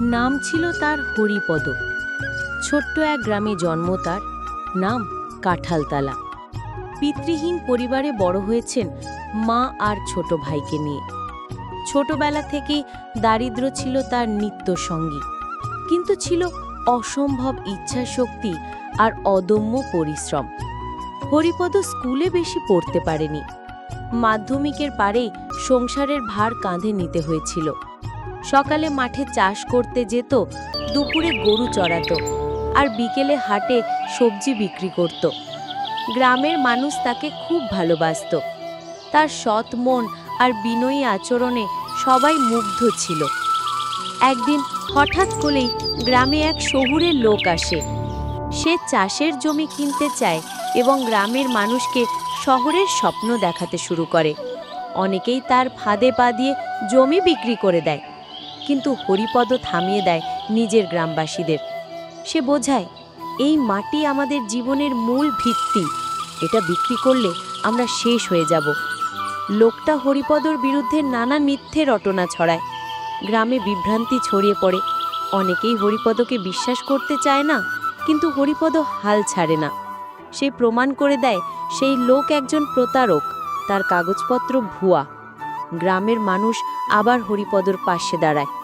নাম ছিল তার হরিপদ। ছোট্ট এক গ্রামে জন্ম তার, নাম কাঁঠালতলা। পিতৃহীন পরিবারে বড় হয়েছেন মা আর ছোট ভাইকে নিয়ে। ছোটবেলা থেকেই দারিদ্র ছিল তার নিত্য সঙ্গী কিন্তু ছিল অসম্ভব ইচ্ছা শক্তি আর অদম্য পরিশ্রম। হরিপদ স্কুলে বেশি পড়তে পারেনি। মাধ্যমিকের পারেই সংসারের ভার কাঁধে নিতে হয়েছিল। সকালে মাঠে চাষ করতে যেত, দুপুরে গরু চড়াতো আর বিকেলে হাটে সবজি বিক্রি করত। গ্রামের মানুষ তাকে খুব ভালোবাসত। তার সৎ মন আর বিনয়ী আচরণে সবাই মুগ্ধ ছিল। একদিন হঠাৎ করেই গ্রামে এক শহুরের লোক আসে। সে চাষের জমি কিনতে চায় এবং গ্রামের মানুষকে শহরের স্বপ্ন দেখাতে শুরু করে। অনেকেই তার ফাঁদে পা দিয়ে জমি বিক্রি করে দেয়। কিন্তু হরিপদ থামিয়ে দেয় নিজের গ্রামবাসীদের। সে বোঝায়, এই মাটি আমাদের জীবনের মূল ভিত্তি। এটা বিক্রি করলে আমরা শেষ হয়ে যাব। লোকটা হরিপদর বিরুদ্ধে নানা মিথ্যে রটনা ছড়ায়। গ্রামে বিভ্রান্তি ছড়িয়ে পড়ে। অনেকেই হরিপদকে বিশ্বাস করতে চায় না, কিন্তু হরিপদ হাল ছাড়ে না। সে প্রমাণ করে দেয়, সেই লোক একজন প্রতারক, তার কাগজপত্র ভুয়া। গ্রামের মানুষ আবার হরিপদর পাশে দাঁড়ায়।